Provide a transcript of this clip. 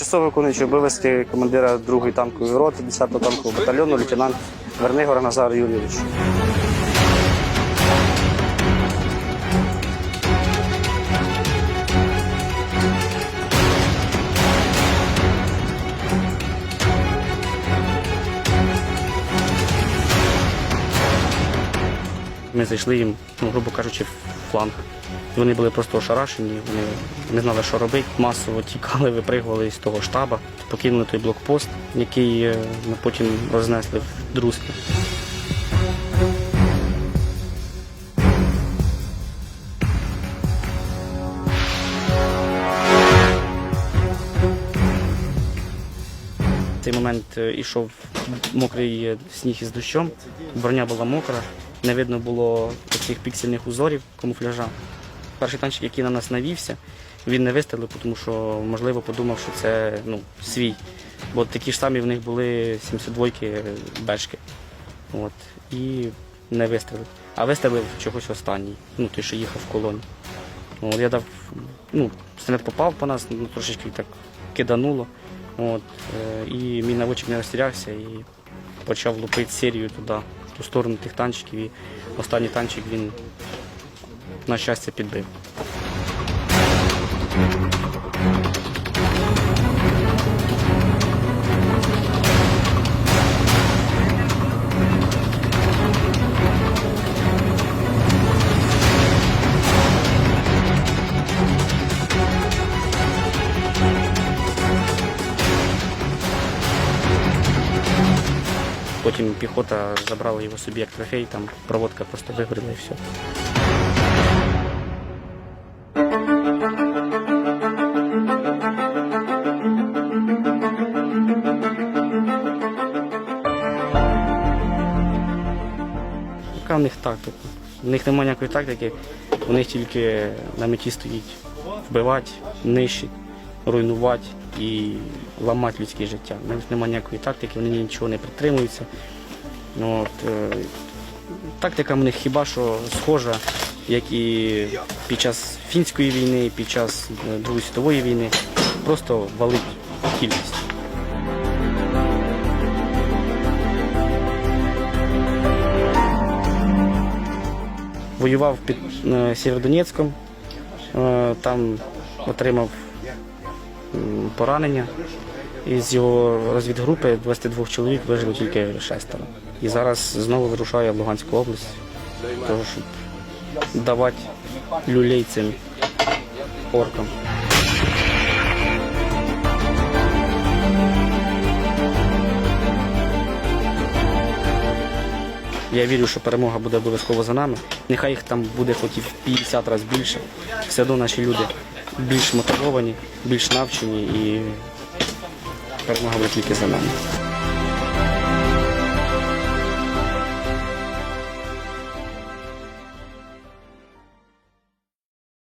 тимчасово виконуючий обов'язки командира 2-ї танкової роти 10-го танкового батальйону лейтенант Вернигор Назар Юрійович. Ми зайшли їм, ну, грубо кажучи, в фланг. Вони були просто ошарашені, вони не знали, що робити. Масово тікали, випригували з того штаба, покинули той блокпост, який е, ми потім рознесли в друзки. Цей момент е, йшов мокрий е, сніг із дощом, броня була мокра, не видно було таких піксельних узорів камуфляжа. Перший танчик, який на нас навівся, він не вистрілив, тому що, можливо, подумав, що це ну, свій. Бо такі ж самі в них були 72-ки бешки. От. І не вистрілив. А вистрілив чогось останній, ну той, що їхав в колоні. От, я дав, ну, снаряд попав по нас, ну, трошечки так кидануло. От, е, і мій наводчик не розтірявся і почав лупити серію туди, в ту сторону тих танчиків. І останній танчик він, на щастя, підбив. Потім піхота забрала його собі як трофей, там проводка просто вигоріла і все. Яка в них тактика? У них немає ніякої тактики, у них тільки на меті стоїть вбивати, нищити, руйнувати і ламати людське життя. У них немає ніякої тактики, вони нічого не притримуються. Ну, От, е, тактика в них хіба що схожа, як і під час фінської війни, під час е, Другої світової війни. Просто валить кількість. Воював під е, Сєвєродонецьком, е, там отримав поранення. Із його розвідгрупи 22 чоловік вижили тільки шестеро. І зараз знову вирушає в Луганську область, того, щоб давати люлей цим оркам. Я вірю, що перемога буде обов'язково за нами. Нехай їх там буде хоч і в 50 разів більше. Все одно наші люди більш мотивовані, більш навчені і перемога буде тільки за нами.